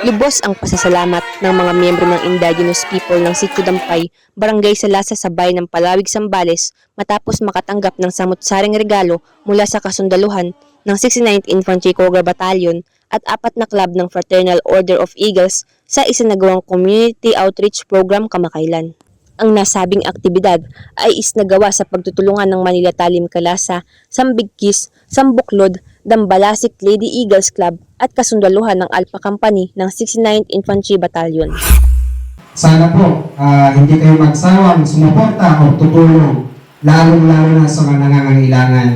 Lubos ang pasasalamat ng mga miyembro ng indigenous people ng Sitio Dampay, Barangay Salasa sa bayan ng Palawig, Sambales matapos makatanggap ng samut-saring regalo mula sa kasundaluhan ng 69th Infantry Cobra Battalion at apat na club ng Fraternal Order of Eagles sa isinagawang Community Outreach Program kamakailan. Ang nasabing aktibidad ay isnagawa sa pagtutulungan ng Manila Talim Kalasa, Sambigkis, Sambuklod, Dambalasik Lady Eagles Club at kasundaluhan ng Alpha Company ng 69th Infantry Battalion. Sana po, ah, hindi kayo magsawang sumuporta o tutulong, lalong-lalo na sa mga nangangailangan.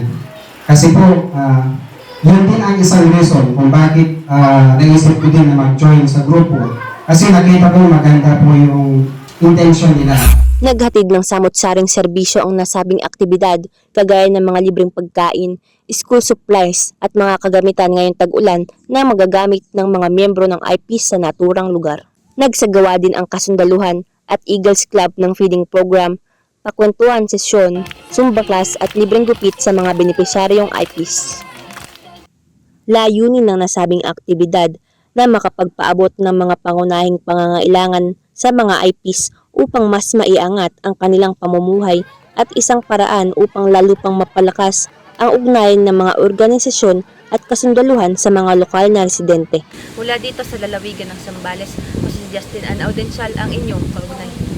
Kasi po, ah, yun din ang isang reason kung bakit ah, naisip ko din na mag-join sa grupo. Kasi nakita ko maganda po yung intention nila. Naghatid ng samot-saring serbisyo ang nasabing aktibidad kagaya ng mga libreng pagkain, school supplies at mga kagamitan ngayong tag-ulan na magagamit ng mga miyembro ng IPs sa naturang lugar. Nagsagawa din ang kasundaluhan at Eagles Club ng feeding program, pakwentuhan sesyon, zumba class at libreng gupit sa mga benepisyaryong IPs. Layunin ng nasabing aktibidad na makapagpaabot ng mga pangunahing pangangailangan sa mga IPs upang mas maiangat ang kanilang pamumuhay at isang paraan upang lalo pang mapalakas ang ugnayan ng mga organisasyon at kasundaluhan sa mga lokal na residente. Mula dito sa lalawigan ng Sambales, si Justin Ann Audensyal, ang inyong kaugnay.